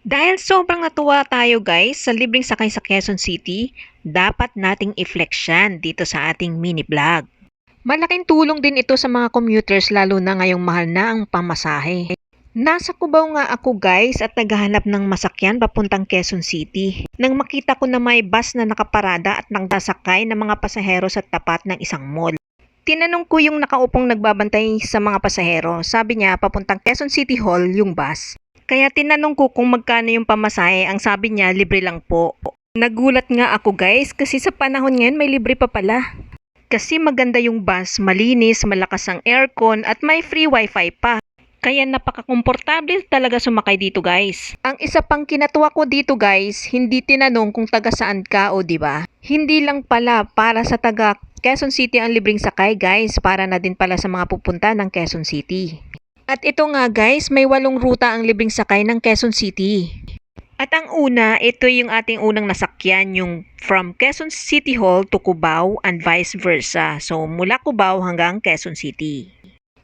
Dahil sobrang natuwa tayo guys sa libreng sakay sa Quezon City, dapat nating i-flex yan dito sa ating mini vlog. Malaking tulong din ito sa mga commuters lalo na ngayong mahal na ang pamasahe. Nasa Cubao nga ako guys at naghahanap ng masakyan papuntang Quezon City. Nang makita ko na may bus na nakaparada at nagdasakay ng mga pasahero sa tapat ng isang mall. Tinanong ko yung nakaupong nagbabantay sa mga pasahero. Sabi niya papuntang Quezon City Hall yung bus. Kaya tinanong ko kung magkano yung pamasahe. Ang sabi niya libre lang po. Nagulat nga ako guys kasi sa panahon ngayon may libre pa pala. Kasi maganda yung bus, malinis, malakas ang aircon at may free wifi pa. Kaya napaka-komportable talaga sumakay dito guys. Ang isa pang kinatuwa ko dito guys, hindi tinanong kung taga saan ka o ba? Hindi lang pala para sa taga Quezon City ang libreng sakay guys, para na din pala sa mga pupunta ng Quezon City. At ito nga guys, may walong ruta ang libreng sakay ng Quezon City. At ang una, ito yung ating unang nasakyan, yung from Quezon City Hall to Cubao and vice versa. So mula Cubao hanggang Quezon City.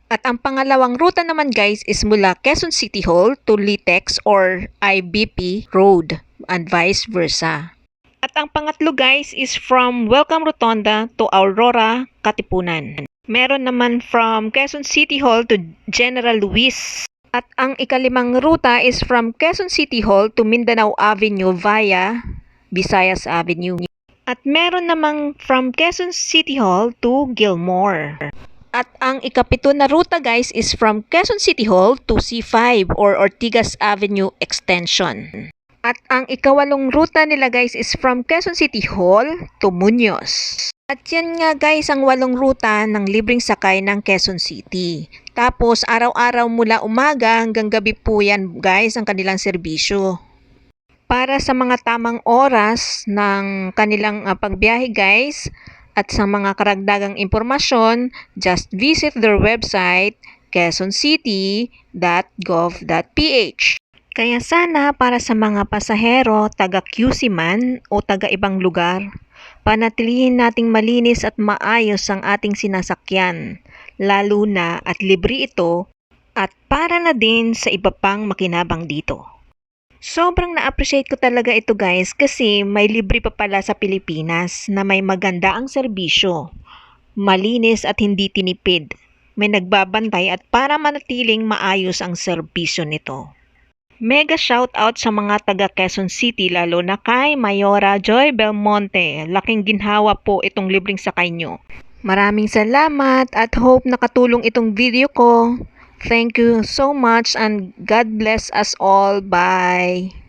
At ang pangalawang ruta naman guys is mula Quezon City Hall to Litex or IBP Road and vice versa. At ang pangatlo guys is from Welcome Rotonda to Aurora, Katipunan. Meron naman from Quezon City Hall to General Luis. At ang ikalimang ruta is from Quezon City Hall to Mindanao Avenue via Visayas Avenue. At meron namang from Quezon City Hall to Gilmore. At ang ikapito na ruta guys is from Quezon City Hall to C5 or Ortigas Avenue Extension. At ang ikawalong ruta nila guys is from Quezon City Hall to Muñoz. At yan nga guys ang walong ruta ng libreng sakay ng Quezon City. Tapos araw-araw mula umaga hanggang gabi po yan guys ang kanilang serbisyo. Para sa mga tamang oras ng kanilang uh, pagbiyahe guys, at sa mga karagdagang impormasyon, just visit their website quezoncity.gov.ph. Kaya sana para sa mga pasahero, taga QC man o taga ibang lugar, panatilihin nating malinis at maayos ang ating sinasakyan, lalo na at libre ito at para na din sa iba pang makinabang dito. Sobrang na-appreciate ko talaga ito guys kasi may libre pa pala sa Pilipinas na may maganda ang serbisyo. Malinis at hindi tinipid. May nagbabantay at para manatiling maayos ang serbisyo nito. Mega shout out sa mga taga Quezon City lalo na kay Mayora Joy Belmonte. Laking ginhawa po itong libreng sakay nyo. Maraming salamat at hope nakatulong itong video ko. Thank you so much and God bless us all. Bye.